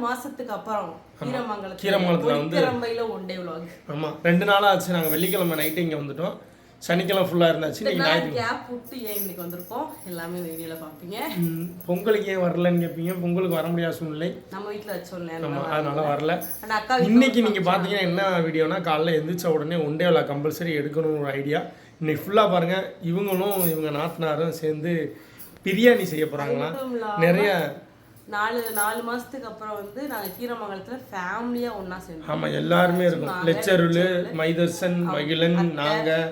மாசத்துக்கு அப்புறம் கீரமங்கலத்துல வந்து- ஒளித்திறம்பையில ஒன் டே vlog. ஆமாம் ரெண்டு நாளாக ஆச்சு. நாங்கள் வெள்ளிக்கிழமை நைட்டு இங்கே வந்துட்டோம். சனிக்கிழமை ஃபுல்லாக இருந்தாச்சு. நாள் ஞாயிற்று கேப் விட்டு ஏன் இன்னைக்கு வந்திருக்கோம்? எல்லாமே வீடியோல பாப்பீங்க. ம், பொங்கலுக்கு ஏன் வரலன்னு கேட்பீங்க பொங்கலுக்கு வர முடியாத சூழ்நிலை. நம்ம வீட்ல வச்சோம் ஆமாம் அதனால வரல. இன்னைக்கு நீங்கள் பார்த்தீங்கன்னா என்ன வீடியோனா காலைல எந்திரிச்ச உடனே ஒண்டே விழா கம்பல்சரி எடுக்கணும் ஒரு ஐடியா இன்னைக்கு ஃபுல்லாக பாருங்கள் இவங்களும் இவங்க நாத்தனாரும் சேர்ந்து பிரியாணி செய்ய இல்லாம நிறைய நாலு நாலு மாசத்துக்கு அப்புறம் வந்து நாங்க கீரமங்கலத்துல ஃபேமிலியா ஒண்ணா சேர்ந்தோம். ஆமாம் எல்லாருமே இருக்கும். லெச்சருள் மைதர்சன் மகிழன் நாங்கள்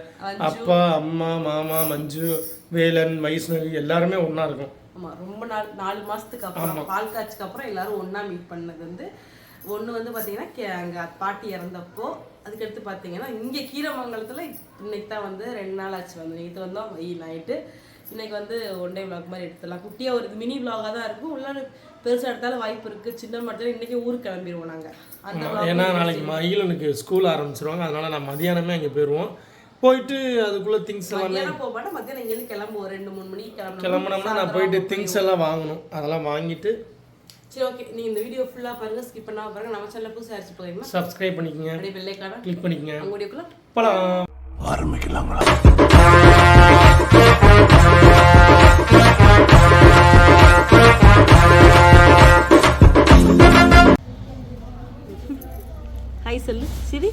அப்பா அம்மா மாமா மஞ்சு வேலன் வைஷ்ணவி எல்லாருமே ஒன்றா இருக்கும். ஆமா ரொம்ப நாள் நாலு மாசத்துக்கு அப்புறம் பால் காய்ச்சுக்கு அப்புறம் எல்லாரும் ஒண்ணா மீட் பண்ணது வந்து ஒண்ணு வந்து பாத்தீங்கன்னா கே- அங்க பாட்டி இறந்தப்போ அதுக்கடுத்து பாத்தீங்கன்னா இங்க கீரமங்கலத்துல இன்னைக்கு தான் வந்து ரெண்டு நாள் ஆச்சு வந்து. நேற்று வந்தோம் வெயில் நைட்டு இன்னைக்கு வந்து ஒன் டே vlog மாதிரி எடுத்துடலாம். குட்டியா ஒரு மினி vlog-ஆ தான் இருக்கும். உள்ள பெருசா எடுத்தாலும் வாய்ப்பு இருக்கு. சின்ன மட்டும் இன்னைக்கு ஊருக்கு கிளம்பிடுவோம் நாங்க. அந்த vlog ஏன்னா நாளைக்கு மகிழனுக்கு ஸ்கூல் ஆரம்பிச்சிருவாங்க. அதனால நான் மதியானமே அங்கே போயிடுவோம் போயிட்டு அதுக்குள்ளே திங்ஸ் எல்லாமே கிளம்புவோம். ரெண்டு மூணு மணிக்கு கிளம்புனோம்னா நான் போயிட்டு திங்ஸ் எல்லாம் வாங்கணும். அதெல்லாம் வாங்கிட்டு சரி ஓகே நீங்க இந்த வீடியோ ஃபுல்லா பாருங்க. ஸ்கிப் பண்ணாம பாருங்க. நம்ம சேனல் புதுசா அடிச்சு போயிருந்தோம் சப்ஸ்கிரைப் பண்ணிக்கங்க. அப்படியே வெள்ளைக்கான கிளிக் பண்ணிக்கங்க. வீடியோக்குள்ள பழம். ஹாய் சொல்லு. சிரி.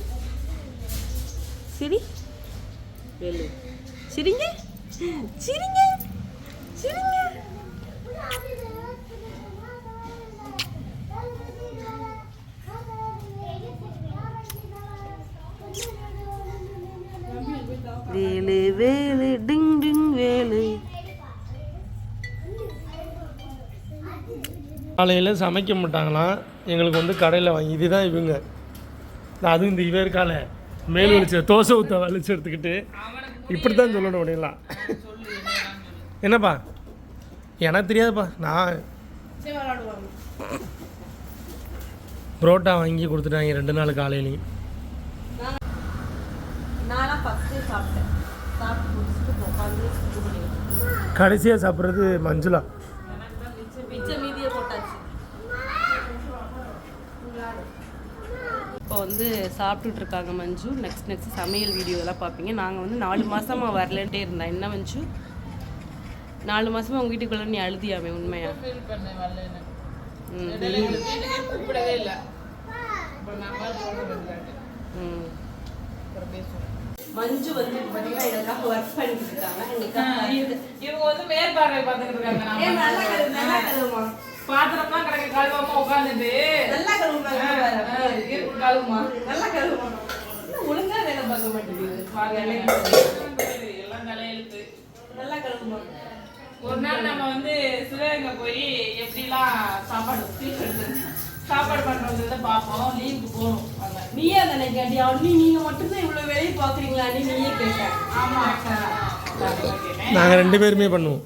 சிரி. வேலு சிரிங்க. சிரிங்க. சிரிங்க. வேலு வேலு டிங் டிங் வேலு. காலையில் சமைக்க மாட்டாங்களாம். எங்களுக்கு வந்து கடையில் வாங்கி இதுதான் இவங்க. நான் அதுவும் இந்த இவ இருக்கால மேல் வலிச்ச தோசை ஊற்ற வலிச்சு எடுத்துக்கிட்டு இப்படி தான் சொல்லணும் அப்படின்லாம் என்னப்பா? எனக்கு தெரியாதுப்பா. நான் புரோட்டா வாங்கி கொடுத்துட்டாங்க ரெண்டு நாள் காலையிலையும் கடைசியாக சாப்பிட்றது மஞ்சுளா? வந்து சாப்பிட்டுட்டு இருக்காங்க மஞ்சு. நெக்ஸ்ட் நெக்ஸ்ட் சமையல் வீடியோ எல்லாம் பார்ப்பீங்க. நாங்கள் வந்து நாலு மாசமா வரலன்ட்டே இருந்தேன். என்ன மஞ்சு? நாலு மாசமா உங்க வீட்டுக்குள்ள நீ அழுதியாமே உண்மையா? மஞ்சு வந்து பார்த்தீங்கன்னா எங்களுக்காக ஒர்க் பண்ணிட்டு இருக்காங்க. இவங்க வந்து மேற்பார்வை பார்த்துக்கிட்டு இருக்காங்க. பாத்திரம்லாம் கிடக்க கழுவாம உட்காந்துட்டு நல்லா கழுவுமா. கழுவுமா. நல்லா கழுவுமா. என்ன ஒழுங்கா வேலை பார்க்க மாட்டேங்குது. எல்லாம் தலையெழுத்து. நல்லா கழுவுமா. ஒரு நாள் நம்ம வந்து சிவகங்கை போய் எப்படிலாம் சாப்பாடு சாப்பாடு பண்றதுல பார்ப்போம். லீவுக்கு போகணும் அங்க நீயே தானே கேட்டியா அண்ணி நீங்க மட்டும்தான் இவ்வளவு வேலையை பாக்குறீங்களா நீ நீயே கேட்ட. ஆமா நாங்கள் ரெண்டு பேருமே பண்ணுவோம்.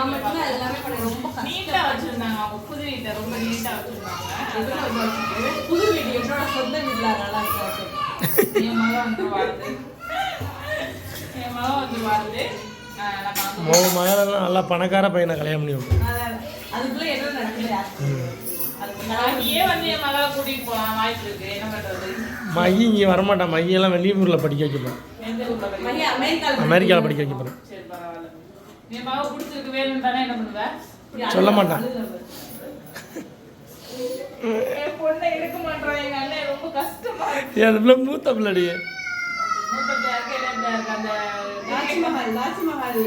நான் மட்டும்தான் எல்லாமே பண்ண ரொம்ப கஷ்டம். நீட்டா வச்சிருந்தாங்க. அவங்க புது வீட்டை ரொம்ப நீட்டா வச்சிருந்தாங்க. எதுவும் ரொம்ப வச்சுக்கிறேன். புது வீடு. என்னோட சொந்த வீட்டுல நல்லா இருக்காது என் மகன் வந்து வருது என் மகன் வந்து வருது ஆஹ் நம்ம அங்க மோ மகளெல்லாம் நல்லா பணக்கார பையனை கல்யாணம் பண்ணி வைப்போம். அதுக்குள்ள என்ன நடக்குது? மகி இங்கே வரமாட்டான் மகியெல்லாம் வெளியூரில் படிக்க அமெரிக்கால அமெரிக்காவில் படிக்க சரி பரவாயில்ல. என் மகன் பிடிச்சிருக்கு வேணும்னு தானே என்ன பண்ணுவ? சொல்ல மாட்டான். என் பொண்ணை எடுக்க மாட்டான் எங்க அண்ணன் ரொம்ப கஷ்டமா இருக்கு. மூத்த பிள்ளைடி. மூத்த பிள்ளை இருக்கு இளைய பிள்ளை இருக்கு அந்த ராஜ்மஹால் ராஜ்மஹால்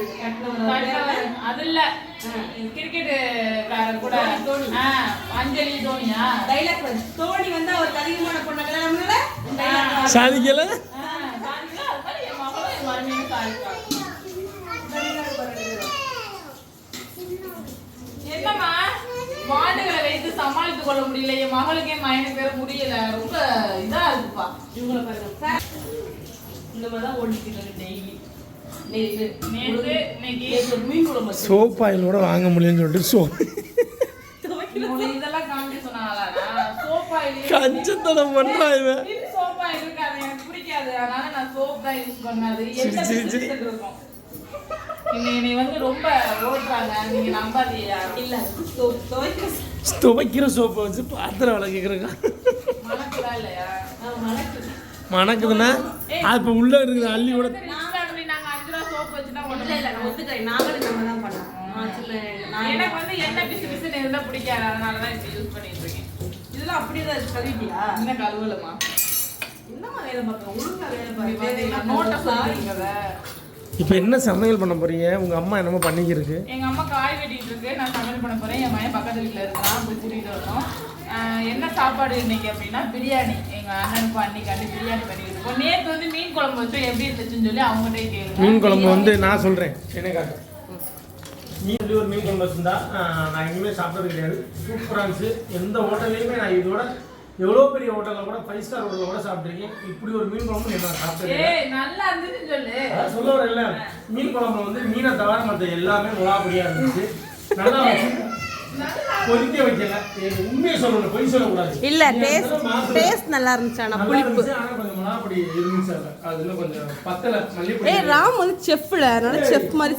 அது இல்ல. கிரிக்கெட் கூட. ஆ, அஞ்சலி தோனியா? டைலாக் தோனி வந்து அவருக்கு அதிகமான பொண்ணை கல்யாணம் பண்ணல? சாதிக்கல? ஆ, சாதிக்கல, அது மாதிரி என் மகளும் என் சாதிப்பாங்க. என்னம்மா? மாடுகளை வைத்து சமாளித்துக் கொள்ள முடியல என் மகளுக்கு என் மகனுக்கு வேற முடியல. ரொம்ப இதா இருக்குப்பா. இவங்கள பாருங்க. சார் இந்த மாதிரி தான் ஓடிட்டு இருக்கு டெய்லி சோப் ஆயில் கூட வாங்க முடியும்னு சொல்லிட்டு சோ உனக்கு இதெல்லாம் காமிக்க சொன்னாங்களா? சோப்பா இல்லையே கஞ்சத்தனம் பண்ணுறான் இவன். இது சோப்பா இருக்கு. அது எனக்கு பிடிக்காது. அதனால நான் சோப்பு தான் யூஸ் பண்ணாது. என்ன வந்து ரொம்ப ஓட்டுறாங்க நீங்க நம்பாதீயா இல்ல துவ- துவைக்கிற துவைக்கிற சோப்பை வச்சு பாத்திரம் விளக்கிக்கிறேங்க. மணக்குதுன்னா? அது இப்போ உள்ளே இருக்குது அள்ளி கூட எனக்கு வந்து என்ன பிசு பிசுன்னு இருந்தா பிடிக்காது. அதனால தான் இப்ப யூஸ் பண்ணிட்டு இருக்கேன். இதெல்லாம் அப்படியே தான் இருக்கு. கழுவிட்டியா? என்ன கழுவலமா என்னம்மா வேலை பார்க்க ஒழுங்கா வேலை நோட்டை பார்க்க சொல்லிருக்கீங்கல்ல இப்போ என்ன சமையல் பண்ண போறீங்க? உங்கள் அம்மா என்னமோ பண்ணிக்கிருக்கு. எங்க அம்மா காய் வெட்டிட்டு இருக்கு. நான் சமையல் பண்ண போறேன். என் மகன் பக்கத்து வீட்டுல இருக்கான் போய் கூட்டிட்டு வரணும். என்ன சாப்பாடு இன்னைக்கு அப்படின்னா பிரியாணி. எங்க அண்ணனுக்கு அன்னைக்காண்டி பிரியாணி பண்ணிட்டு இருக்கோம் நேத்து வந்து மீன் குழம்பு வச்சு எப்படி இருந்துச்சுன்னு சொல்லி அவங்ககிட்ட கேளுங்க. மீன் குழம்பு வந்து நான் சொல்கிறேன் என்ன காட்டு. மீன் எப்படி ஒரு மீன் குழம்பு வச்சிருந்தா நான் இனிமேல் சாப்பிட்டது கிடையாது. சூப்பராக இருந்துச்சு. எந்த ஹோட்டல்லையுமே நான் இதோட எவ்வளோ பெரிய ஹோட்டலில் கூட ஃபைவ் ஸ்டார் ஹோட்டலில் கூட சாப்பிட்ருக்கேன் இப்படி ஒரு மீன் குழம்பு நான் நல்லா இருந்துச்சுன்னு சொல்லு. சொல்ல வரேன்ல மீன் குழம்புல வந்து மீனை தவிர மற்ற எல்லாமே முலாப்படியாக இருந்துச்சு. நல்லா வச்சு கொதிக்க வைக்கல. எனக்கு உண்மையை சொல்லணும் பொய் சொல்லக்கூடாது. இல்ல நீ டேஸ்ட் அந்த மாசு- டேஸ்ட் நல்லா இருந்துச்சு ஆனா நல்லா புளிப்பு. ஆனா கொஞ்சம் மிளகாப்பொடி இருந்துச்சு அதுல. அது இன்னும் கொஞ்சம் பத்தல, மல்லிப்பொடி. ஏய் ராம் வந்து செஃப்ல அதனால செஃப் மாதிரி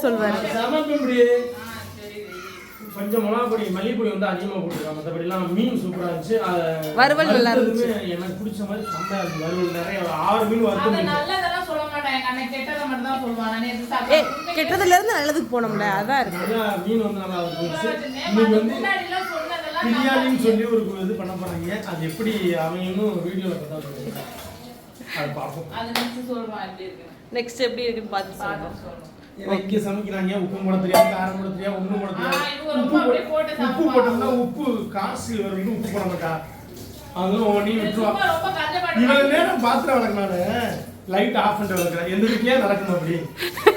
இப்படி. கொஞ்சம் மிளகாப்பொடி மல்லிப்பொடி வந்து அதிகமா போட்டுருக்காங்க. மற்றபடி எல்லாம் மீன் சூப்பரா இருந்துச்சு. அத வறுவல் நல்லா வறுத்ததுமே எனக்கு பிடிச்ச மாதிரி இருந்துச்சு. வறுவல் நிறைய ஆறு மீன் வறுத்து. நல்லதெல்லாம் சொல்ல மாட்டான் கெட்டதை மட்டும் தான் சாப்பிட்டேன் கெட்டதுல இருந்து நல்லதுக்கு போனோம்ல அதான் இருக்கு. நல்லா மீன் வந்து நல்லா இருந்துச்சு. இன்னைக்கு வந்து பிரியாணின்னு சொல்லி ஒரு இது பண்ண போறாங்க அது எப்படி அமையும்னு வீடியோல பார்த்தா தெரியும். அது பார்ப்போம். நெக்ஸ்ட் எப்படி இருக்குன்னு. நெக்ஸ்ட் எப்படி இருக்குன்னு பார்த்து ஏன்னா இங்க சமைக்கிறாங்க. உப்பு போட தெரியாது காரம் போட தெரியாது ஒண்ணும் போட ஆ, தெரியாது உப்பு அப்படியே போட்டு போட்டு உப்பு சமைப்பாங்க. போட்டோம்னா உப்பு காசு வரும்னு உப்பு போட மாட்டா. அதெல்லாம் ஒவ்வொன்றையும் விட்டுருவா. இவ்வளவு நேரம் பாத்திரம் வளர்க்கலான்னு லைட் ஆஃப் பண்ணிட்டு வளர்க்குறேன். எந்த வீட்லயே நடக்கணும் அப்படி.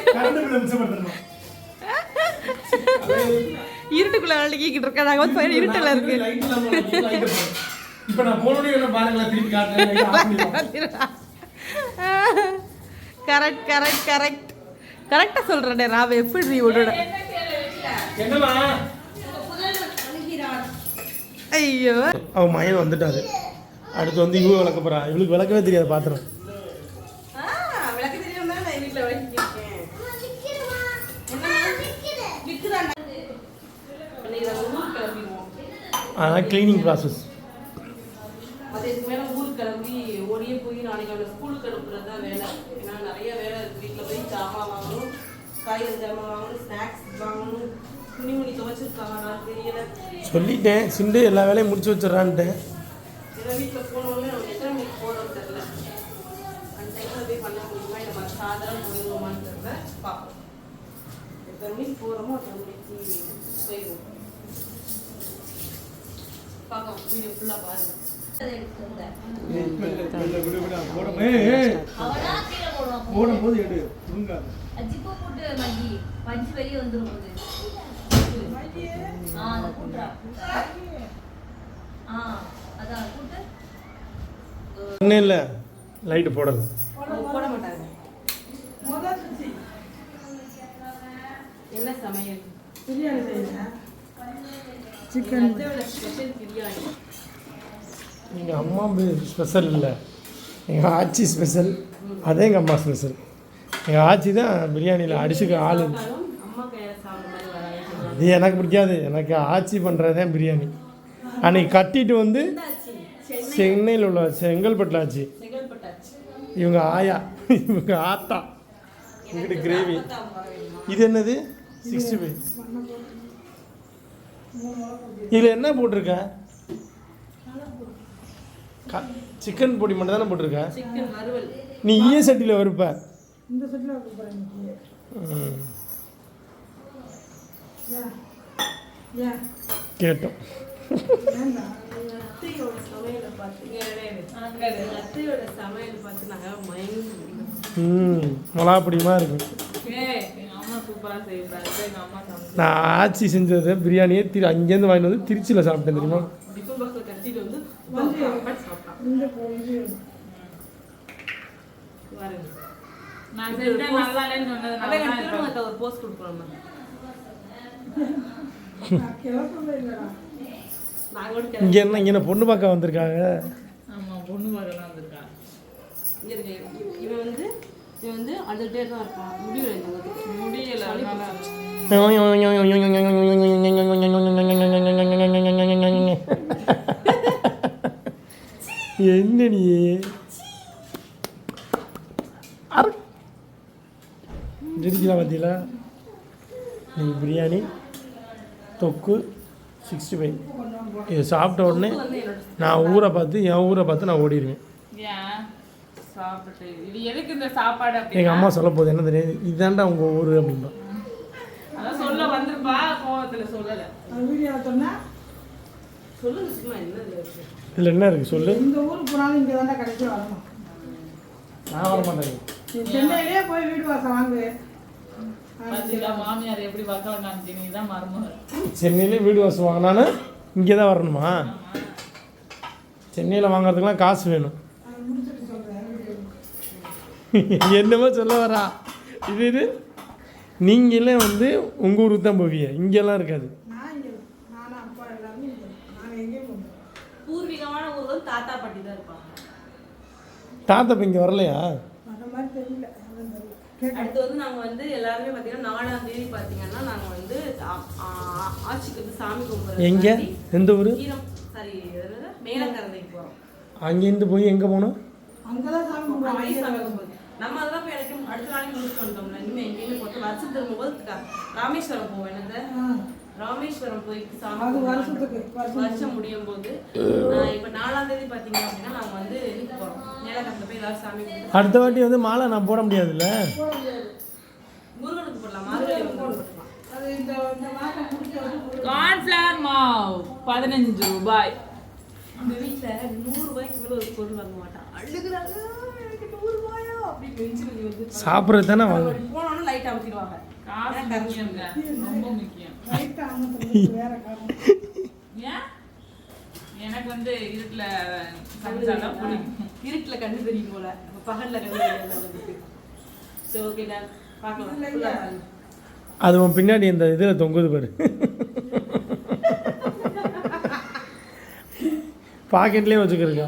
கரண்ட் பில் மிச்சப்படுத்தணும்? இருட்டுக்குள்ள விளையாடிக்கிட்டு இருக்கா நாங்க வந்து பையன் இருட்டுல இருக்கு. இப்ப நான் என்ன பாருங்களேன் திருப்பி காட்டுறேன். Correct correct correct. கரெக்டா சொல்றேன் ராவ எப்படி என்னம்மா? ஐயோ. அவ மயன் வந்துட்டாரு. அடுத்து வந்து இவ விளக்க போறா. இவளுக்கு விளக்கவே தெரியாது பாத்திரம். நான் அதான் கிளீனிங் ப்ராசஸ் அது இதுக்கு மேல ஊருக்கு கிளம்பி ஓடியே போய் நாளைக்கு அவனை ஸ்கூலுக்கு அனுப்புறது தான் வேலை ஏன்னா நிறைய வேலை இருக்கு வீட்டில் போய் ஜாமான் வாங்கணும் காய்கறி ஜாமான் வாங்கணும் ஸ்நாக்ஸ் வாங்கணும் துணிமணி துவைச்சிருக்காங்க நான் தெரியல சொல்லிட்டேன் சிண்டு எல்லா வேலையும் முடிச்சு வச்சிடறான்ட்டேன் ஏன்னா வீட்டில் போனவொடனே நம்ம எத்தனை மணிக்கு போகிறோம் தெரியல அந்த டைமில் போய் பண்ண முடியுமா இல்லை மற்ற சாயந்தரம் போயிடுவோமான்னு தெரியல பார்ப்போம் எத்தனை மணிக்கு போகிறோமோ அத்தனை மணிக்கு போயிடுவோம் பார்க்கலாம் வீடியோ ஃபுல்லாக பாருங்க. போடும்போது எடு. பஞ்சு வெளியே வந்துரும் போது. ஆ அதை கூட்டுறா ஆ அதான் கூட்டு ஒன்றும் இல்லை லைட்டு போடல போட மாட்டாங்க என்ன சமையல் பிரியாணி செய்யுங்க சிக்கன் ஸ்பெஷல் பிரியாணி எங்கள் அம்மா ஸ்பெஷல் இல்லை. எங்கள் ஆச்சி ஸ்பெஷல் அதே எங்கள் அம்மா ஸ்பெஷல் எங்கள் ஆச்சி தான் பிரியாணியில் அடிச்சுக்க ஆள். அம்மா கையில அது எனக்கு பிடிக்காது. எனக்கு ஆச்சி பண்ணுறது தான் பிரியாணி. அன்னைக்கு கட்டிட்டு வந்து சென்னையில் உள்ள செங்கல்பட்டில் ஆச்சு. இவங்க ஆயா இவங்க ஆத்தா. இங்கிட்டு கிரேவி இது என்னது? சிக்ஸ்டி ஃபைவ் இதில் என்ன போட்டிருக்க? சிக்கன் பொடி மட்டும் தானே போட்டிருக்க நீ ஈய சட்டியில் வறுப்ப. ம். கேட்டோம் அத்தையோட சமையலை பார்த்து எங்க அத்தையோட சமையல் பார்த்து நாங்கள் மயங்கி ம் மிளகாப்பொடிமா இருக்கும் நான் ஆச்சி செஞ்சது பிரியாணியே திரு அங்கேருந்து வாங்கிட்டு வந்து திருச்சியில் சாப்பிட்டேன் தெரியுமா? நான் நல்லா இல்லைன்னு ஒரு போஸ்ட் கொடுக்குறோம் இங்கே என்ன இங்கே என்ன பொண்ணு பார்க்க வந்திருக்காங்க? ஆமா பொண்ணு இங்க இருக்க. இவ- இவன் வந்து இது வந்து அழுதுகிட்டே தான் இருப்பான் முடியல முடியல அதனால. என்ன நீ பார்த்தீங்களா நீ பிரியாணி. தொக்கு சிக்ஸ்டி ஃபைவ் இது சாப்பிட்ட உடனே நான் ஊரை பார்த்து என் ஊரை பார்த்து நான் ஓடிடுவேன் ஏன்? சாப்பிட்டு இது எதுக்கு இந்த சாப்பாடு எங்கள் அம்மா சொல்ல போகுது என்ன தெரியாது இதுதான்டா உங்கள் ஊர் அப்படின்பா அதான் சொல்ல வந்திருப்பா கோவத்துல சொல்லல. சொல்லுங்க சும்மா என்ன இதுல இருக்கு இதில் என்ன இருக்குது சொல்லு. இந்த ஊருக்கு போனாலும் இங்கே தாண்டா கடைசி வரணும். நான் வர மாட்டேன். நீ சென்னையிலே போய் வீடு வாசம் வாங்கு. பாத்தீங்களா மாமியார் எப்படி வக்கலம் காமிச்சிங்க தான் மருமகள். சென்னையிலே வீடு வாசம் வாங்கினானு இங்கே தான் வரணுமா? சென்னையில் வாங்குறதுக்கெலாம் காசு வேணும். என்னமோ சொல்ல வரா. இது இது. நீங்களே வந்து உங்கள் ஊருக்கு தான் போவீங்க. இங்கெல்லாம் இருக்காது. நான் இங்கே நானும் அப்பா எல்லாருமே இங்கே. நாங்கள் எங்கேயும் போகிறோம் பூர்வீகமான ஊர் வந்து தாத்தா பாட்டி தான் இருப்பாங்க. தாத்தா இப்போ இங்கே வரலையா? அடுத்து வந்து நாங்கள் வந்து எல்லாருமே பார்த்தீங்கன்னா நாலாம் தேதி பார்த்தீங்கன்னா நாங்கள் வந்து ஆட்சிக்கு வந்து சாமி கும்பிட்றது எங்கே? எந்த ஊர்? சாரி மேலக்கரந்தைக்கு போகிறோம் அங்கேருந்து போய் எங்கே போகணும்? அங்கே தான் சாமி அங்கேயும் சாமி கும்பிடுறது நம்ம அதெல்லாம் போய் எனக்கு அடுத்த நாளைக்கு முடிச்சுட்டு வந்தோம்ல இனிமேல் எங்கேயுமே போட்டு வருஷம் திரும்பும்போது ராமேஸ்வரம் போவோம் என்னது? ராமேஸ்வரம் போய் சாமி வருஷம் முடியும் போது இப்போ நாலாம் தேதி பார்த்தீங்க அப்படின்னா நாங்கள் வந்து போகிறோம் மேலக்கரத்தில் போய் எல்லாரும் சாமி அடுத்த வாட்டி வந்து மாலை நான் போட முடியாதுல்ல? முருகனுக்கு போடலாம் இந்த இந்த வந்து கார்ன்ஃபிளவர் மாவு பதினஞ்சு ரூபாய். அந்த வீட்டில் நூறு ரூபாய்க்கு மேலே ஒரு பொருள் வாங்க மாட்டான். அழுகுறாங்க எனக்கு நூறு ரூபாயா? அப்படின்னு நெஞ்சு வலி வந்து சாப்பிட்றது தானே வாங்க போனோன்னு லைட் அமுத்திடுவாங்க காசு முக்கியங்க. ரொம்ப முக்கியம். வேற ஏன்? எனக்கு வந்து இருட்டுல சமைச்சாதான் பிடிக்கும். இருட்டில் கண்டு தெரியும் போல. பகல்ல கண்டு அவளுக்கு சரி ஓகே டன் பார்க்கலாம். அது உன் பின்னாடி இந்த இதில் தொங்குது பாரு. பாக்கெட்லேயே வச்சுக்கிருக்கா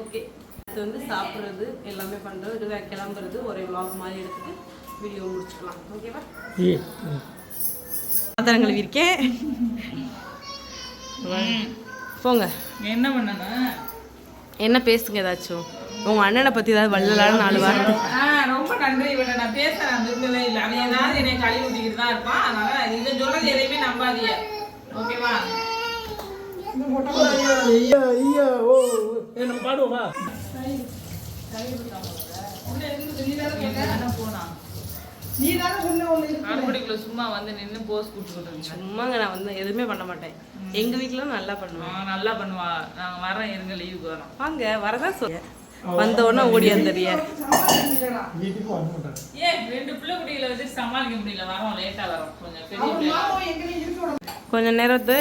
ஓகே இது வந்து சாப்பிட்றது எல்லாமே பண்ணுறது இது கிளம்புறது ஒரே vlog மாதிரி எடுத்துட்டு வீடியோ முடிச்சுக்கலாம். ஓகேவா பாத்திரம் கழுவி இருக்கேன் போங்க. என்ன பண்ணணும்? என்ன பேசுங்க ஏதாச்சும்? உங்க அண்ணனை பத்தி ஏதாவது வள்ளலான நாலு வார்த்தை. ஆ, ரொம்ப நன்றி இவனை நான் பேச நான் விரும்பவே இல்லை. அவன் ஏதாவது என்னை கழுவி ஊற்றிக்கிட்டு தான் இருப்பான். அதனால இதை சொல்றது எதையுமே நம்பாதீங்க. ஓகேவா ஐயா ஐயா ஓ நம்ம பாடுவோமா சும்மா வந்து நின்று போஸ் கொடுத்துக்கிட்டு சும்மாங்க நான் வந்து எதுவுமே பண்ண மாட்டேன். எங்க வீட்ல நல்லா பண்ணுவேன். நல்லா பண்ணுவா. நாங்கள் வரோம் இருங்க லீவுக்கு வரோம் வாங்க வரதான் சொல்ல வந்த உடனே ஓடி விட கொஞ்ச நேரத்து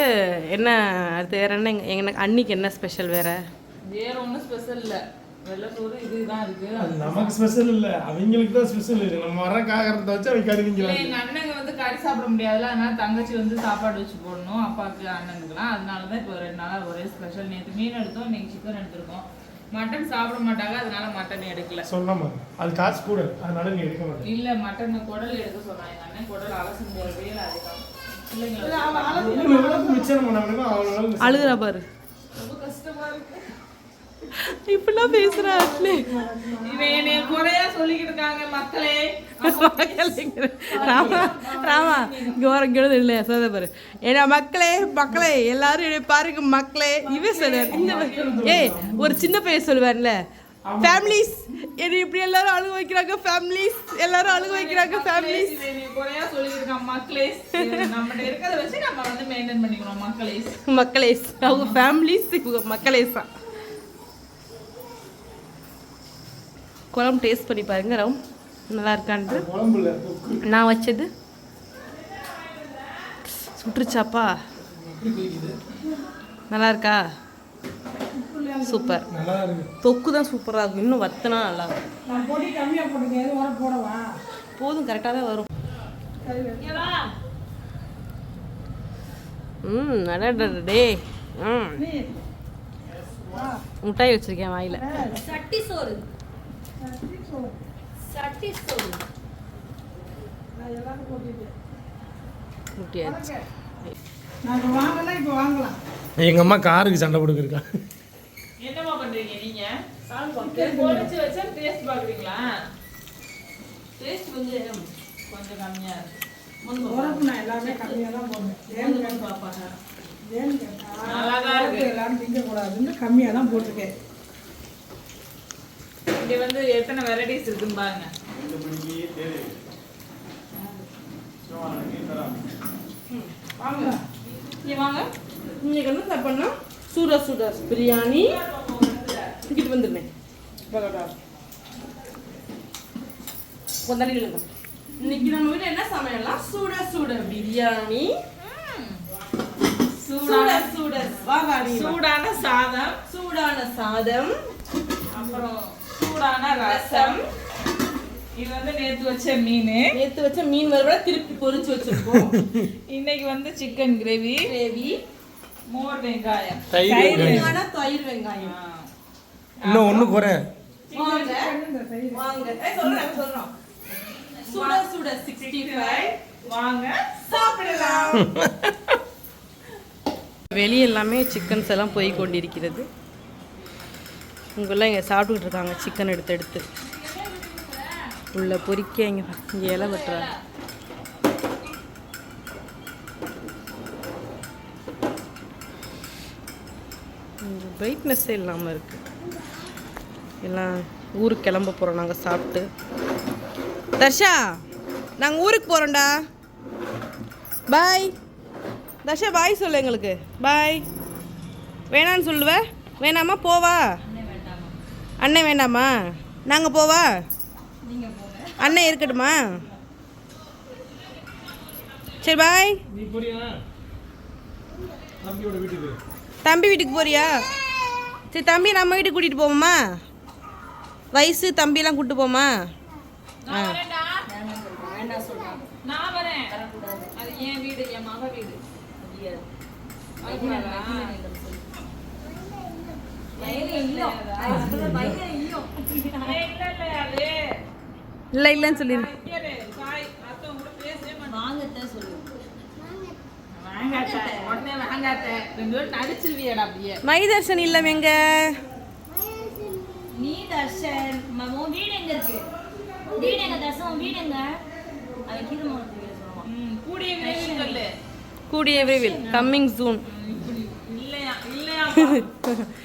என்ன அடுத்து வேற என்ன எங்க அன்னிக்கு என்ன ஸ்பெஷல் வேற? வேற ஒன்றும் ஸ்பெஷல் இல்லை. வெள்ளை சோறு இதுதான் இருக்கு. அது நமக்கு ஸ்பெஷல் இல்லை. அவங்களுக்கு தான் ஸ்பெஷல் இது நம்ம வர காகரத்தை வச்சு அவங்க கருவிங்கிறாங்க எங்க அண்ணங்க வந்து கறி சாப்பிட முடியாதுல அதனால தங்கச்சி வந்து சாப்பாடு வச்சு போடணும். அப்பாவுக்கு அண்ணனுக்குலாம் அதனால தான் இப்போ ரெண்டு நாளா ஒரே ஸ்பெஷல் நேற்று மீன் எடுத்தோம். இன்னைக்கு சிக்கன் எடுத்திருக்கோம். மட்டன் சாப்பிட மாட்டாங்க. அதனால மட்டன் எடுக்கல. சொல்லாம அது காசு கூட. அதனால நீ எடுக்க மாட்டேன் இல்ல மட்டன் குடல் எடுக்க சொன்னாங்க. எங்க அண்ணன் குடல் அலச முடியுமோ அவ்வளோ அழுகுறா பாரு. இருக்கு இப்படிலாம் பேசுறா அட்லி. என்னைய குறையா சொல்லிக்கிட்டு இருக்காங்க மக்களே. ராமா ராமா இங்க வர இங்க வந்து இல்லை சொல்ல பாரு. ஏன்னா மக்களே மக்களே எல்லாரும் என்னை பாருங்க மக்களே. இவன் சொல்லுவார் இந்த ஏய் ஒரு சின்ன பையன் சொல்லுவார்ல ஃபேமிலிஸ் என்னை இப்படி எல்லாரும் அழுக வைக்கிறாங்க ஃபேமிலிஸ் எல்லாரும் அழுக வைக்கிறாங்க ஃபேமிலிஸ் இவன் என்னைய குறையா சொல்லிக்கிட்டு இருக்கான் மக்களே. நம்மகிட்ட இருக்கிறத வச்சு நம்ம வந்து மெயின்டைன் பண்ணிக்கணும் மக்களே. மக்களேஸ் அவங்க ஃபேமிலிஸ் இவங்க மக்களேஸ் தான் குழம்பு டேஸ்ட் பண்ணி பாருங்க. ரவும் நல்லா இருக்கான்ட்டு. நான் வச்சது சுட்டுருச்சாப்பா நல்லா இருக்கா? சூப்பர். நல்லா தான் இருக்கு. தொக்கு தான் சூப்பராக இருக்கும். இன்னும் வத்தனா நல்லா இருக்கும். போதும் கரெக்டாக தான் வரும். ம் அடடே ம். முட்டாய் வச்சிருக்கேன் வாயில. சட்டி சோறு. சட்டி சோறு எங்க அம்மா காருக்கு சண்டை போட்டுருக்கா என்னமா பண்றீங்க நீங்க? வச்சா டேஸ்ட் பாக்குறீங்களா டேஸ்ட் கொஞ்சம் கொஞ்சம் கம்மியா இருக்கு. நான் எல்லாமே கம்மியா தான் போடுவேன் பாப்பாங்க நல்லா தான் இருக்கு. எல்லாரும் திங்கக்கூடாதுன்னு கம்மியா தான் போட்டிருக்கேன். இங்க வந்து எத்தனை வெரைட்டிஸ் இருக்குன்னு பாருங்க. வாங்க. இங்கே வாங்க. இன்னைக்கு என்ன சாப்பிட்னா சூடா சூடா பிரியாணி. இங்கிட்டு கொந்தாடி நில்லுங்க. இன்னைக்கு நம்ம வீட்டில் என்ன சமையல்னா சூட சூட பிரியாணி. சூட சூட. சூடான சாதம். சூடான சாதம். அப்புறம் சூடான ரசம். இது வந்து நேத்து வச்ச மீன். நேத்து வச்ச மீன் வறுவலை திருப்பி பொரிச்சு வச்சிருக்கோம். இன்னைக்கு வந்து சிக்கன் கிரேவி கிரேவி மோர் வெங்காயம். தயிர் தயிர் வெங்காயம். தயிர் வெங்காயம். இன்னும் ஒன்று குறை வாங்க. வாங்க. ஏய், சொல்றேன் சொல்றோம் சுட சுட சிக்ஸ்டி ஃபைவ் வாங்க. சாப்பிடலாம். வெளியே எல்லாமே சிக்கன்ஸ் எல்லாம் போய் கொண்டிருக்கிறது. இங்கெல்லாம் இங்கே சாப்பிட்டுக்கிட்டு இருக்காங்க சிக்கன் எடுத்து எடுத்து. உள்ள பொறிக்க இங்கே இங்கே இலை வெட்டுறாங்க. பிரைட்னஸ்ஸே இல்லாமல் இருக்குது எல்லாம் ஊருக்கு கிளம்ப போகிறோம் நாங்கள் சாப்பிட்டு. தர்ஷா நாங்கள் ஊருக்கு போகிறோம்டா பாய் தர்ஷா பாய் சொல்லு எங்களுக்கு. பாய் வேணான்னு சொல்லுவேன் வேணாமா போவா. அண்ணன் வேண்டாமா? நாங்கள் போவா? அண்ணன் இருக்கட்டுமா? சரி பாய் தம்பி வீட்டுக்கு போறியா? சரி தம்பி நம்ம வீட்டுக்கு கூட்டிகிட்டு போவோமா? வயசு தம்பியெல்லாம் கூப்பிட்டு போமா நான் வரேன்டா. நான் வரேன். அது என் வீடு என் மக வீடு. இல்ல இல்லன்னு சொல்லிரு. வாங்கத்த சொல்லு மைதர்ஷன் இல்லம் எங்க? நீ தர்ஷன் உன் வீடு எங்க இருக்கு வீடு கூடிய விரைவில் கம்மிங் சூன் இல்லையா இல்லையா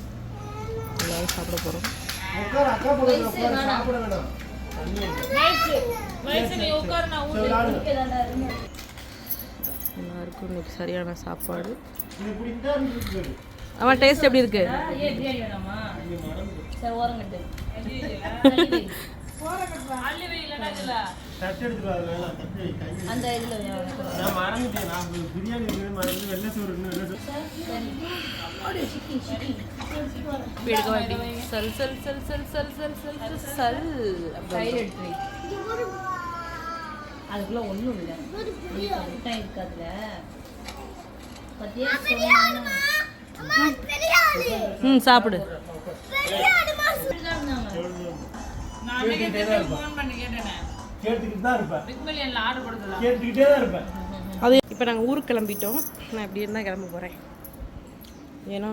நிறைய சாப்பிட போகிறோம் சரியான சாப்பாடு. ஆமாம் டேஸ்ட் எப்படி இருக்கு? ஓரங்கட்டு அந்த இதுல நான் மறந்துட்டேன் நான் பிரியாணி மறந்து வெள்ளை சோறு சோறு. சல் சல் சல் சல் சல் சல் சல் சல் சல். அதுக்குள்ள ஒண்ணும் இல்லை. முட்டை இருக்கு அதுல. பத்தியா? சொன்னா ம். சாப்பிடு. நான் அன்னைக்கே ஃபோன் பண்ணி கேட்டேனே. கேட்டுக்கிட்டு தான் இருப்பேன். பிக் மில்லியன்ல ஆர்டர் போடுறதுல கேட்டுக்கிட்டே தான் இருப்பேன். அது இப்போ நாங்கள் ஊருக்கு கிளம்பிட்டோம். நான் இப்படி இருந்தால் கிளம்ப போகிறேன் ஏன்னா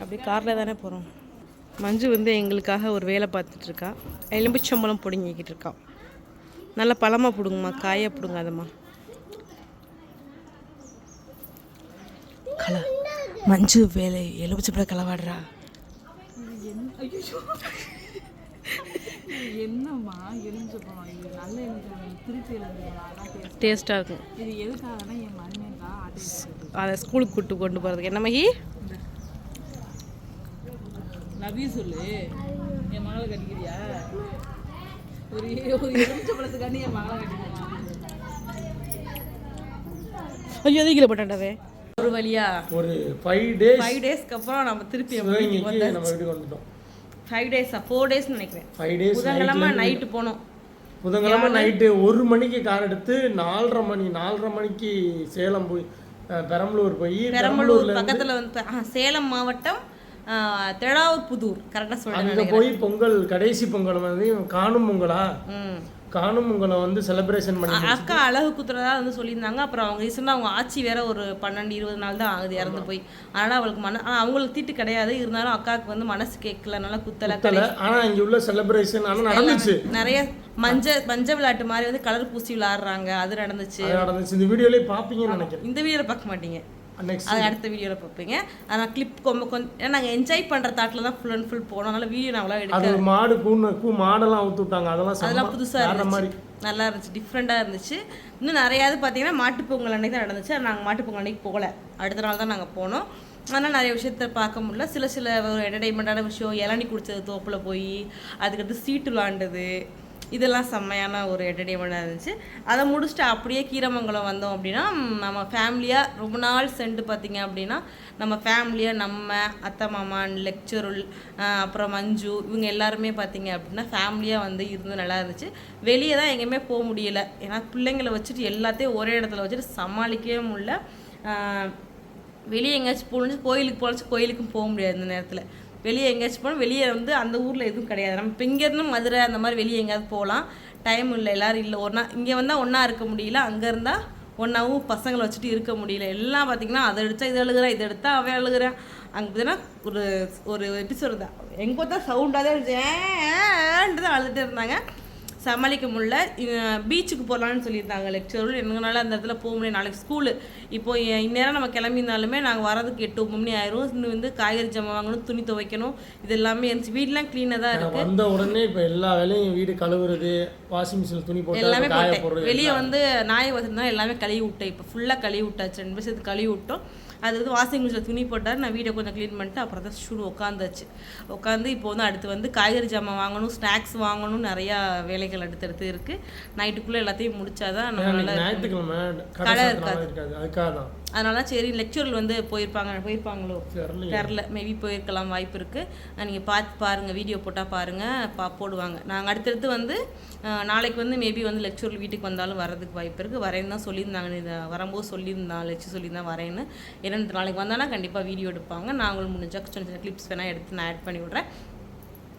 அப்படியே காரில் தானே போகிறோம் மஞ்சு வந்து எங்களுக்காக ஒரு வேலை பார்த்துட்ருக்கா எலும்புச்சம்பளம் பிடுங்கிக்கிட்டு இருக்கா. நல்லா பழமாக பிடுங்கம்மா காயாக பிடுங்காதம்மா. கலா மஞ்சு வேலை எலுமிச்சம்பழம் களவாடுறா என்னம்மா எலுமிச்சை பழம் இது நல்ல எலுமிச்சை பழம் திருச்சி எலுமிச்சை பழம் அதான் taste. டேஸ்ட்டாக இருக்கும் இது எதுக்காகனா என் ஆட்டை வச்சிருக்கு அதை ஸ்கூலுக்கு கூட்டு கொண்டு போகிறதுக்கு என்ன மகி? நபி சொல்லு. என் மகளை கட்டிக்கிறியா? ஒரு ஒரு எலுமிச்சை பழத்துக்காண்டி என் மகளை கட்டிக்கிறேன் ஐயோ எதுவும் கீழே போட்டாண்டாவே? ஒரு வழியா? ஒரு ஃபைவ் டேஸ் ஃபைவ் டேஸ்க்கு அப்புறம் நம்ம திருப்பி நம்ம வீட்டுக்கு வந்துட்டோம். ஃபைவ் டேஸா ஃபோர் டேஸ்னு நினைக்கிறேன். ஃபைவ் டேஸ் புதன்கிழமை நைட்டு போனோம். புதன்கிழமை நைட்டு ஒரு மணிக்கு கார் எடுத்து நாலரை மணி நாலரை மணிக்கு சேலம் போய் பெரம்பலூர் போய் பெரம்பலூர் பக்கத்தில் வந்து சேலம் மாவட்டம் தெழாவூர் புதூர். கரெக்டாக சொல்கிறேன் அங்கே போய் பொங்கல் கடைசி பொங்கல் வந்து காணும் பொங்கலா? காணும் பொங்கலை வந்து செலிப்ரேஷன் பண்ணி அக்கா அழகு குத்துறதா வந்து சொல்லியிருந்தாங்க. அப்புறம் அவங்க ரீசெண்டாக அவங்க ஆட்சி வேற ஒரு பன்னெண்டு இருபது நாள் தான் ஆகுது இறந்து போய். அதனால் அவளுக்கு மன ஆனால் அவங்களுக்கு தீட்டு கிடையாது. இருந்தாலும் அக்காவுக்கு வந்து மனசு கேட்கலனால குத்தலை குத்தல. ஆனா இங்க உள்ள செலிப்ரேஷன் ஆனா நடந்துச்சு. நிறைய மஞ்ச மஞ்ச விளையாட்டு மாதிரி வந்து கலர் பூசி விளையாடுறாங்க. அது நடந்துச்சு. நடந்துச்சு. இந்த வீடியோலயே பாப்பீங்கன்னு நினைக்கிறேன். இந்த வீடியோவில் பார்க்க மாட்டீங்க. அது அடுத்த வீடியோவில் பார்ப்பீங்க. ஆனால் கிளிப் கொஞ்சம் கொஞ்சம் ஏன்னா நாங்கள் என்ஜாய் பண்ணுற தாட்டில் தான் ஃபுல் அண்ட் ஃபுல் போனோம். அதனால வீடியோ அவ்வளோ எடுக்க மாடு கூ மாடெல்லாம் அவுத்து விட்டாங்க. அதெல்லாம் அதெல்லாம் புதுசாக இருந்துச்சு. நல்லா இருந்துச்சு. டிஃப்ரெண்ட்டாக இருந்துச்சு. இன்னும் நிறையாவது பார்த்தீங்கன்னா மாட்டுப்பொங்கல் அன்னைக்கு தான் நடந்துச்சு. நாங்கள் மாட்டுப்பொங்கல் அன்னைக்கு போகல. அடுத்த நாள் தான் நாங்கள் போனோம். ஆனால் நிறைய விஷயத்த பார்க்க முடியல. சில சில ஒரு என்டர்டைன்மெண்ட்டான விஷயம். இளநி குடிச்சது தோப்பில் போய் அதுக்கடுத்து சீட்டு விளாண்டது. இதெல்லாம் செம்மையான ஒரு என்டர்டைன்மெண்ட்டாக இருந்துச்சு. அதை முடிச்சுட்டு அப்படியே கீரமங்கலம் வந்தோம் அப்படின்னா நம்ம ஃபேமிலியாக ரொம்ப நாள் சென்று பார்த்திங்க அப்படின்னா நம்ம ஃபேமிலியாக நம்ம அத்தை மாமான் லெக்சருள் அப்புறம் மஞ்சு இவங்க எல்லாருமே பார்த்திங்க அப்படின்னா ஃபேமிலியாக வந்து இருந்து நல்லா இருந்துச்சு. வெளியே தான் எங்கேயுமே போக முடியலை. ஏன்னா பிள்ளைங்களை வச்சுட்டு எல்லாத்தையும் ஒரே இடத்துல வச்சுட்டு சமாளிக்கவே முடியல. வெளியே எங்கேயாச்சும் போகணுச்சு கோயிலுக்கு போனாச்சும் கோயிலுக்கும் போக முடியாது இந்த நேரத்தில். வெளியே எங்கேயாச்சும் போனால் வெளியே வந்து அந்த ஊரில் எதுவும் கிடையாது. நம்ம இப்போ இங்கேருந்து மதுரை அந்த மாதிரி வெளியே எங்கேயாவது போகலாம். டைம் இல்லை எல்லோரும் இல்லை. ஒன்றா இங்கே வந்தால் ஒன்றா இருக்க முடியல. அங்கே இருந்தால் ஒன்றாவும் பசங்களை வச்சுட்டு இருக்க முடியல. எல்லாம் பார்த்தீங்கன்னா அதை அடித்தா இதை அழுகுறா இதை எடுத்தால் அவன் அழுகுறான் அங்கே பார்த்தீங்கன்னா ஒரு ஒரு எப்படி சொல்கிறது எங்கே பார்த்தா சவுண்டாக தான் இருந்துச்சு. இருந்தாங்க. சமாளிக்க முடியல பீச்சுக்கு போகலான்னு சொல்லியிருந்தாங்க லெக்சர்கள் எங்கனால அந்த இடத்துல போக முடியும் நாளைக்கு ஸ்கூலு இப்போ இந்நேரம் நம்ம கிளம்பியிருந்தாலுமே நாங்கள் வரதுக்கு எட்டு ஒம்பது மணி ஆயிரும். இன்னும் வந்து காய்கறி ஜாமான் வாங்கணும் துணி துவைக்கணும். இது எல்லாமே இருந்துச்சு. வீடெலாம் க்ளீனாக தான் இருக்குது வந்த உடனே இப்ப எல்லா வேலையும் வீடு கழுவுறது வாஷிங் மிஷின் துணி போட்டு எல்லாமே போட்டேன். வெளியே வந்து நாயை வச்சிருந்தா எல்லாமே கழுவி விட்டேன். இப்போ ஃபுல்லாக கழுவி விட்டாச்சு. ரெண்டு சேர்த்து கழுவி விட்டோம். அது வந்து வாஷிங் மிஷினில் துணி போட்டார். நான் வீடை கொஞ்சம் க்ளீன் பண்ணிட்டு அப்புறம் தான் ஷூட் உட்காந்தாச்சு உட்காந்து இப்போ வந்து அடுத்து வந்து காய்கறி ஜாமான் வாங்கணும் ஸ்நாக்ஸ் வாங்கணும் நிறையா வேலைகள் அடுத்தடுத்து இருக்குது நைட்டுக்குள்ளே எல்லாத்தையும் முடிச்சாதான் நம்ம நல்லா ஞாயிற்றுக்கிழமை கடை இருக்காது. அதுக்காக தான் அதனால சரி லெக்சரில் வந்து போயிருப்பாங்க போயிருப்பாங்களோ. தெரில மேபி போயிருக்கலாம் வாய்ப்பு இருக்குது நீங்கள் பார்த்து பாருங்கள் வீடியோ போட்டால் பாருங்கள் பா போடுவாங்க. நாங்கள் அடுத்தடுத்து வந்து நாளைக்கு வந்து மேபி வந்து லெக்சர் வீட்டுக்கு வந்தாலும் வரதுக்கு வாய்ப்பு இருக்குது வரேன்னு தான் சொல்லியிருந்தாங்க. இதை வரும்போது சொல்லியிருந்தான் லெக்சர் சொல்லியிருந்தா வரேன்னு. இரண்டு நாளைக்கு வந்தானா கண்டிப்பாக வீடியோ எடுப்பாங்க. நாங்களும் முடிஞ்சா சின்ன சின்ன கிளிப்ஸ் வேணால் எடுத்து நான் ஆட் பண்ணி விட்றேன்.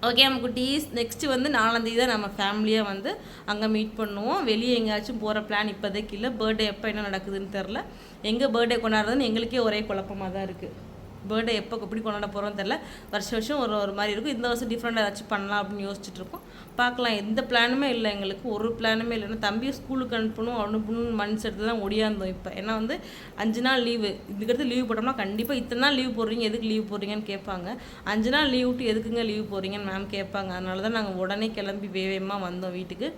ஓகே நம்ம குட்டீஸ் நெக்ஸ்ட்டு வந்து நாலாந்தேதி தான் நம்ம ஃபேமிலியாக வந்து அங்கே மீட் பண்ணுவோம். வெளியே எங்கேயாச்சும் போகிற பிளான் இப்போதைக்கு இல்லை. பர்த்டே எப்போ என்ன நடக்குதுன்னு தெரில எங்கே பர்த்டே கொண்டாடுறதுன்னு எங்களுக்கே ஒரே குழப்பமாக தான் இருக்குது பர்த்டே எப்போ எப்படி கொண்டாட போகிறோம்னு தெரில வருஷம் வருஷம் ஒரு ஒரு மாதிரி இருக்கும். இந்த வருஷம் டிஃப்ரெண்ட்டாக ஏதாச்சும் பண்ணலாம் அப்படின்னு யோசிச்சுட்டு இருக்கோம். பார்க்கலாம். எந்த பிளானுமே இல்லை எங்களுக்கு. ஒரு பிளானுமே இல்லைன்னா தம்பியை ஸ்கூலுக்கு அனுப்பணும். அனுப்பணும்னு மனசு எடுத்து தான் ஒடியாந்தோம் இப்போ. ஏன்னா வந்து அஞ்சு நாள் லீவு இதுக்கடுத்து லீவ் போட்டோம்னா கண்டிப்பாக இத்தனை நாள் லீவ் போடுறீங்க. எதுக்கு லீவ் போடுறீங்கன்னு கேட்பாங்க. அஞ்சு நாள் லீவ் விட்டு எதுக்குங்க லீவ் போடுறீங்கன்னு மேம் கேட்பாங்க. அதனால தான் நாங்கள் உடனே கிளம்பி வேகமாக வந்தோம் வீட்டுக்கு.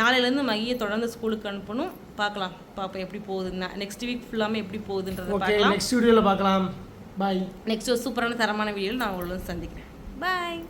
நாளையிலேருந்து மகியை தொடர்ந்து ஸ்கூலுக்கு அனுப்பணும். பார்க்கலாம். பார்ப்போம் எப்படி போகுதுன்னா. நெக்ஸ்ட் வீக் ஃபுல்லாமே எப்படி போகுதுன்றதை நெக்ஸ்ட் வீடியோல பார்க்கலாம். பாய் நெக்ஸ்ட் ஒரு சூப்பரான தரமான வீடியோவில் நான் உங்களை சந்திக்கிறேன். பாய்